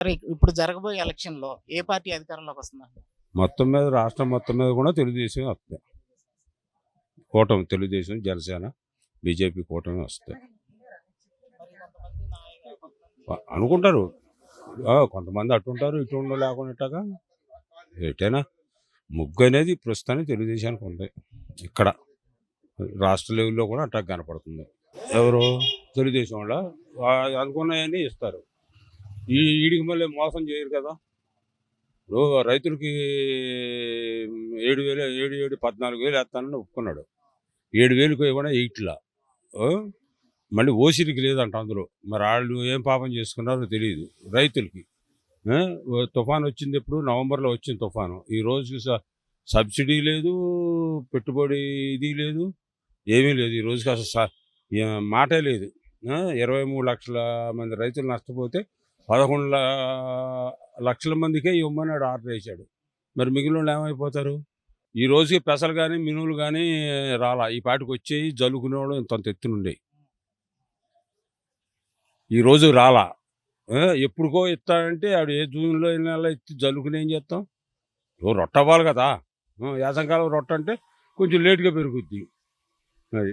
ఇప్పుడు జరగబోయే ఎలక్షన్లో ఏ పార్టీ అధికారంలోకి వస్తుంది మొత్తం మీద రాష్ట్రం మొత్తం మీద కూడా తెలుగుదేశం వస్తాయి కూటమి తెలుగుదేశం జనసేన బీజేపీ కూటమి వస్తాయి అనుకుంటారు. కొంతమంది అటు ఉంటారు ఇటు లేకుండా ఏటైనా ముగ్గు అనేది ప్రస్తుతానికి తెలుగుదేశానికి ఉంది. ఇక్కడ రాష్ట్ర లెవెల్లో కూడా అట్టా కనపడుతుంది. ఎవరు? తెలుగుదేశం వాళ్ళ? అనుకున్నాయని ఇస్తారు. ఈ ఈడికి మళ్ళీ మోసం చేయరు కదా. ఇప్పుడు రైతులకి ఏడు వేలు ఏడు ఏడు పద్నాలుగు వేలు వేస్తానని ఒప్పుకున్నాడు. ఏడు వేలకు ఇవ్వడం ఎయిట్లా. మళ్ళీ ఓసీలకి లేదంట అందులో. మరి వాళ్ళు ఏం పాపం చేసుకున్నారో తెలియదు రైతులకి. తుఫాన్ వచ్చింది ఎప్పుడు? నవంబర్లో వచ్చింది తుఫాను. ఈ రోజుకి స- సబ్సిడీ లేదు పెట్టుబడి ఇది లేదు ఏమీ లేదు. ఈ రోజుకి అసలు స- మాటే లేదు. ఇరవై మూడు లక్షల మంది రైతులు నష్టపోతే పదకొండు లక్షల మందికే ఇవ్వమని ఆర్డర్ వేశాడు. మరి మిగిలిన వాళ్ళు ఏమైపోతారు? ఈ రోజుకి పెసలు కానీ మినువులు కానీ రాలా. ఈ పాటికి వచ్చేవి జల్లుకునేవాడు ఇంత ఎత్తునుండే ఈరోజు రాలా. ఎప్పుడుకో ఇస్తాడంటే ఆడు ఏ జూన్లో ఈ నెల ఎత్తి ఏం చేస్తాం? ఓ రొట్ట అవ్వాలి కదా. యాసంకాలం రొట్ట అంటే కొంచెం లేట్గా పెరుగుద్ది. అది